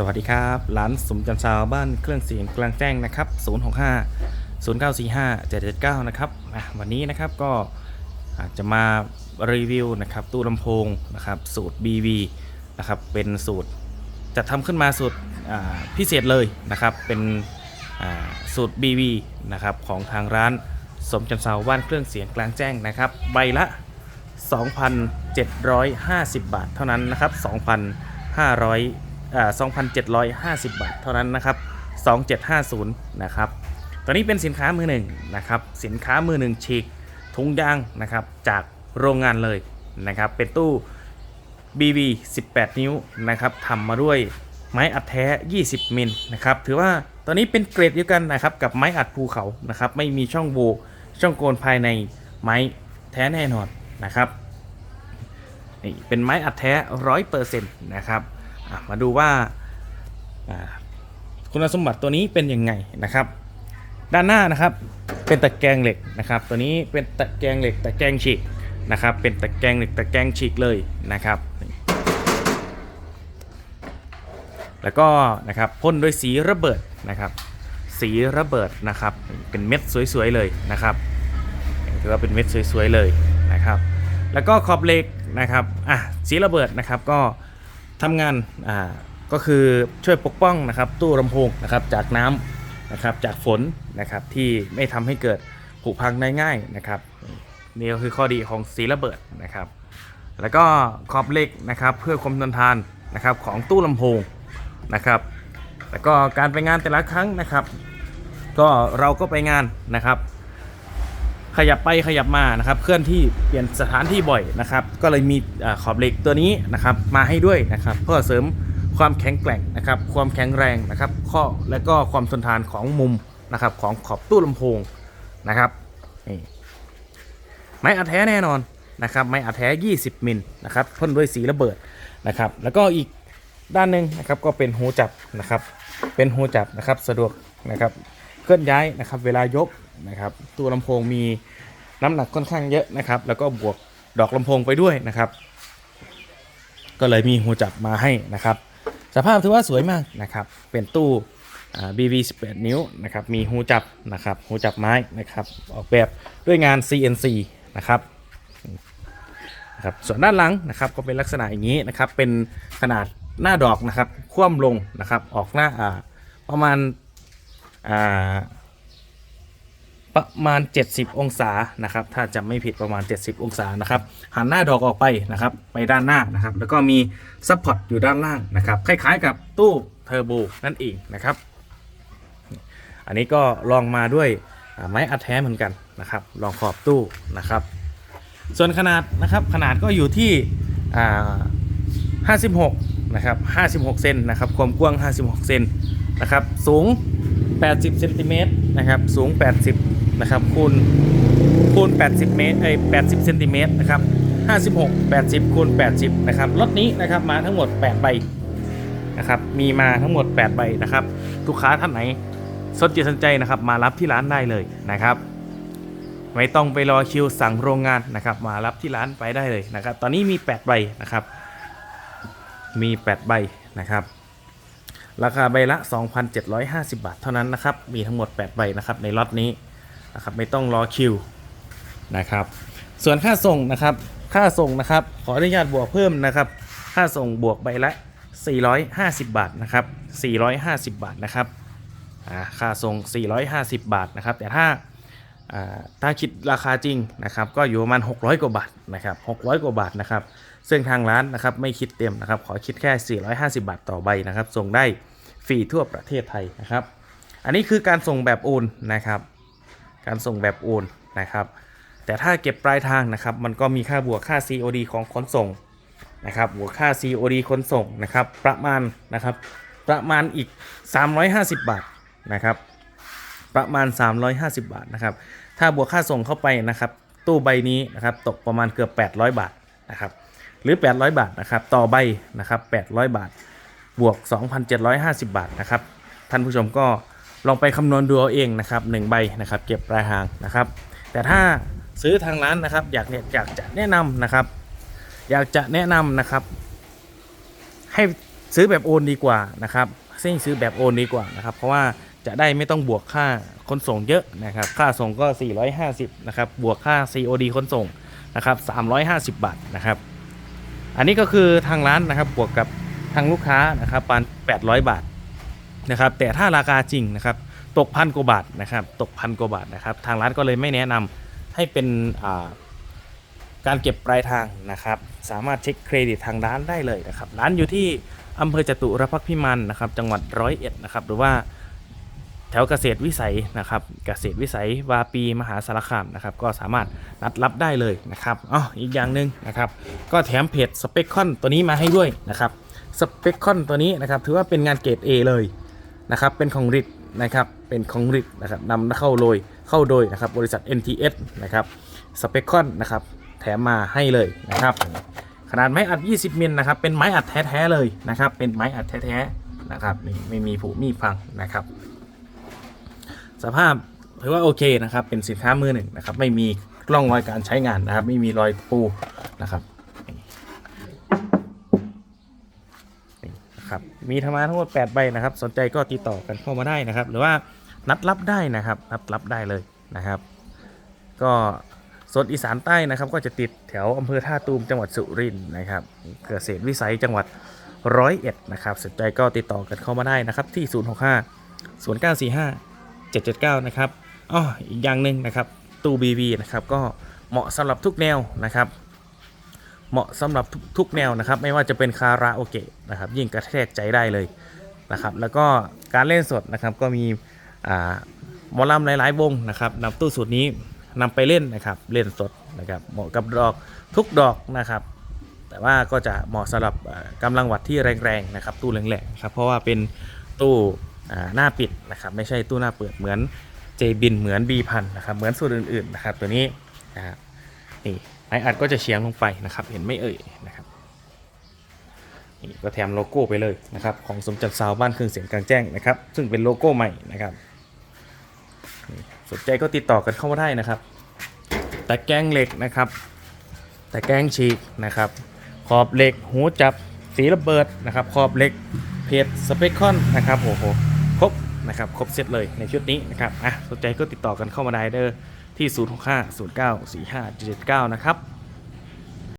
สวัสดีครับร้านสมจันทราวบ้านเครื่องเสียงกลางแจ้งนะครับ065 0945 779นะครับวันนี้นะครับก็อาจจะมารีวิวนะครับตู้ลำโพงนะครับสูตร BV นะครับเป็นสูตรจัดทำขึ้นมาสูตรพิเศษเลยนะครับเป็นสูตร BV นะครับของทางร้านสมจันทราวบ้านเครื่องเสียงกลางแจ้งนะครับใบละ 2,750 บาทเท่านั้นนะครับ2,500อ่า 2,750 บาทเท่านั้นนะครับ 2750 นะครับตัวนี้เป็นสินค้ามือหนึ่งนะครับ สินค้ามือหนึ่งฉีกถุงยางนะครับจากโรงงานเลยนะครับ เป็นตู้ BB 18 นิ้วนะครับทำมาด้วยไม้อัดแท้ 20 มิลนะครับ ถือว่าตัวนี้เป็นเกรดเดียวกันนะครับกับไม้อัดภูเขานะครับ ไม่มีช่องโหว่ช่องโกนภายในไม้แท้แน่นอนนะครับนี่เป็นไม้อัดแท้ร้อยเปอร์เซ็นต์นะครับ มาดูว่าคุณสมบัติตัวนี้เป็นยังไงนะครับ ด้านหน้านะครับเป็นตะแกรงเหล็กนะครับ ตัวนี้เป็นตะแกรงเหล็กตะแกรงฉีกนะครับ เป็นตะแกรงเหล็กตะแกรงฉีกเลยนะครับ แล้วก็นะครับพ่นด้วยสีระเบิดนะครับ สีระเบิดนะครับ เป็นเม็ดสวยๆเลยนะครับถือว่าเป็นเม็ดสวยๆเลยนะครับ แล้วก็ขอบเหล็กนะครับอะสีระเบิดนะครับก็ ทำงานอ่าก็คือช่วยปกป้องนะครับตู้ลำโพงนะครับจากน้ำนะครับจากฝนนะครับที่ไม่ทำให้เกิดผุพังได้ง่ายนะครับนี่ก็คือข้อดีของสีระเบิดนะครับ แล้วก็ขอบเหล็กนะครับเพื่อความทนทานนะครับของตู้ลำโพงนะครับ แล้วก็การไปงานแต่ละครั้งนะครับ ก็เราก็ไปงานนะครับ ขยับไปขยับมานะครับเคลื่อนที่เปลี่ยนสถานที่บ่อยนะครับ ก็เลยมีอขอบเหล็กตัวนี้นะครับมาให้ด้วยนะครับเพื่อเสริมความแข็งแกร่งนะครับความแข็งแรงนะครับข้อและก็ความทนทานของมุมนะครับของขอบตู้ลำโพงนะครับนี่ไม้อัดแท้แน่นอนนะครับไม้อัดแท้ 20 มิลนะครับพ่นด้วยสีระเบิดนะครับแล้วก็อีกด้านหนึ่งนะครับก็เป็นหูจับนะครับเป็นหูจับนะครับสะดวกนะครับเคลื่อนย้ายนะครับเวลายก นะครับตัวลำโพงมีน้ำหนักค่อนข้างเยอะนะครับ แล้วก็บวกดอกลำโพงไปด้วยนะครับ ก็เลยมีหูจับมาให้นะครับ สภาพถือว่าสวยมากนะครับ เป็นตู้อ่า BB 18 นิ้วนะครับ มีหูจับนะครับหูจับไม้นะครับ ออกแบบด้วยงาน CNC นะครับนะครับ ส่วนด้านหลังนะครับก็เป็นลักษณะอย่างนี้นะครับ เป็นขนาดหน้าดอกนะครับ คว่ำลงนะครับ ออกหน้าอ่าประมาณอ่า ประมาณ 70 องศานะครับ ถ้าจำไม่ผิดประมาณ 70 องศานะครับ หันหน้าดอกออกไปนะครับ ไปด้านหน้านะครับ แล้วก็มีซัพพอร์ตอยู่ด้านล่างนะครับ คล้ายๆกับตู้เทอร์โบนั่นเองนะครับ อันนี้ก็ลองมาด้วยไม้อัดแท้เหมือนกันนะครับ ลองขอบตู้นะครับ ส่วนขนาดนะครับ ขนาดก็อยู่ที่อ่า56นะครับ56เซนนะครับ ความกว้าง 56เซนนะครับ สูง 80เซนติเมตรนะครับ สูง 80 นะครับคูณคูณ 80 เมตรเอ้ย80เซนติเมตรนะครับ56 80คูณ80นะครับรถนี้นะครับมาทั้งหมด 8 ใบนะครับมีมาทั้งหมด 8 ใบนะครับลูกค้าท่านไหนสนใจสนใจนะครับมารับที่ร้านได้เลยนะครับไม่ต้องไปรอคิวสั่งโรงงานนะครับมารับที่ร้านไปได้เลยนะครับ ตอนนี้มี 8 ใบนะครับ มี 8 ใบนะครับ ราคาใบละ 2,750 บาทเท่านั้นนะครับ มีทั้งหมด 8 ใบนะครับในล็อตนี้ นะครับไม่ต้องรอคิวนะครับ ส่วนค่าส่งนะครับ ค่าส่งนะครับ ขออนุญาตบวกเพิ่มนะครับ ค่าส่งบวกใบละ 450 บาทนะครับ 450 บาทนะครับอ่าค่าส่ง 450 บาทนะครับ แต่ถ้าอ่าถ้าคิดราคาจริงนะครับก็อยู่ประมาณ 600 กว่าบาทนะครับ600 กว่าบาทนะครับ ซึ่งทางร้านนะครับไม่คิดเต็มนะครับ ขอคิดแค่ 450 บาทต่อใบนะครับ ส่งได้ฟรีทั่วประเทศไทยนะครับ อันนี้คือการส่งแบบโอนนะครับ การส่งแบบโอนนะครับแต่ถ้าเก็บปลายทางนะครับมันก็มีค่าบวกค่า COD ของขนส่งนะครับบวกค่า COD ขนส่งนะครับประมาณนะครับประมาณอีก 350 บาทนะครับประมาณ 350 บาทนะครับถ้าบวกค่าส่งเข้าไปนะครับตู้ใบนี้นะครับตกประมาณเกือบ 800 บาทนะครับหรือ 800 บาทนะครับต่อใบนะครับ800 บาท บวก 2,750 บาทนะครับท่านผู้ชมก็ ลองไปคำนวณดูเอาเองนะครับ1ใบนะครับ เก็บปลายทางนะครับ แต่ถ้าซื้อทางร้านนะครับ อยากเนี่ยอยากจะแนะนำนะครับ อยากจะแนะนำนะครับ ให้ซื้อแบบโอนดีกว่านะครับซิ่งซื้อแบบโอนดีกว่านะครับ เพราะว่าจะได้ไม่ต้องบวกค่าขนส่งเยอะนะครับ ค่าส่งก็ 450นะครับ บวกค่า COD ขนส่งนะครับ350 บาทนะครับ อันนี้ก็คือทางร้านนะครับบวกกับทางลูกค้านะครับประมาน800 บาท นะครับแต่ถ้าราคาจริงนะครับตกพันกว่าบาทนะครับตกพันกว่าบาทนะครับทางร้านก็เลยไม่แนะนำให้เป็นการเก็บปลายทางนะครับสามารถเช็คเครดิตทางร้านได้เลยนะครับร้านอยู่ที่อำเภอจตุรพักษ์พิมานนะครับจังหวัดร้อยเอ็ดนะครับหรือว่าแถวเกษตรวิสัยนะครับเกษตรวิสัยวาปีมหาสารคามนะครับก็สามารถนัดรับได้เลยนะครับอ๋ออีกอย่างหนึ่งนะครับก็แถมเพจสเปคคอนตัวนี้มาให้ด้วยนะครับสเปคคอนตัวนี้นะครับถือว่าเป็นงานเกรด A เลย นะครับเป็นของริดนะครับเป็นของริดนะครับนำเข้าโดยเข้าโดยนะครับบริษัท NTS นะครับสเปคคอนนะครับแถมมาให้เลยนะครับขนาดไม้อัด 20 มิลนะครับเป็นไม้อัดแท้ๆเลยนะครับเป็นไม้อัดแท้ๆนะครับนี่ไม่มีผุมีพังนะครับ สภาพถือว่าโอเคนะครับเป็นสินค้ามือหนึ่งนะครับไม่มีร่องรอยการใช้งานนะครับไม่มีรอยปูนะครับนี่นี่นะ ครับมีธรรมาทั้งหมด8ใบนะครับ สนใจก็ติดต่อกันเข้ามาได้นะครับ หรือว่านัดรับได้นะครับนัดรับได้เลยนะครับ ก็โซนอีสานใต้นะครับ ก็จะติดแถวอำเภอท่าตูมจังหวัดสุรินทร์นะครับ เกษตรวิสัยจังหวัดร้อยเอ็ดนะครับสนใจก็ติดต่อกันเข้ามาได้นะครับที่ 065 0945 779 นะครับอ้ออีกอย่างหนึ่งนะครับ ตู้ BB นะครับก็เหมาะสำหรับทุกแนวนะครับ เหมาะสำหรับทุกทุกแนวนะครับ ไม่ว่าจะเป็นคาราโอเกะนะครับ ยิ่งกระแทกใจได้เลยนะครับ แล้วก็การเล่นสดนะครับก็มีอ่าหมอลำหลาย ๆ วงนะครับนำตู้สูตรนี้นำไปเล่นนะครับเล่นสดนะครับเหมาะกับดอกทุกดอกนะครับ แต่ว่าก็จะเหมาะสำหรับอ่ากำลังวัดที่แรงๆนะครับ ตู้แรงๆครับเพราะว่าเป็นตู้หน้าปิดนะครับ ไม่ใช่ตู้หน้าเปิดเหมือนเจบินเหมือน B พันนะครับเหมือนสูตรอื่นๆนะครับตัวนี้นะครับนี่ ไออัดก็จะเฉียงลงไปนะครับ เห็นไม่เอ่ยนะครับนี่ก็แถมโลโก้ไปเลยนะครับ ของสมจัดซาวบ้านเครื่องเสียงกลางแจ้งนะครับ ซึ่งเป็นโลโก้ใหม่นะครับสนใจก็ติดต่อกันเข้ามาได้นะครับ แต่แกงเหล็กนะครับ แต่แกงฉีกนะครับ ขอบเหล็กหูจับสีระเบิดนะครับ ขอบเหล็กเพจสเปคคอนนะครับโอ้โหครบนะครับ ครบเซตเลยในชุดนี้นะครับอะสนใจก็ติดต่อกันเข้ามาได้เด้อ ที่ 0 6 5 0 9 4 5 7 9 นะครับ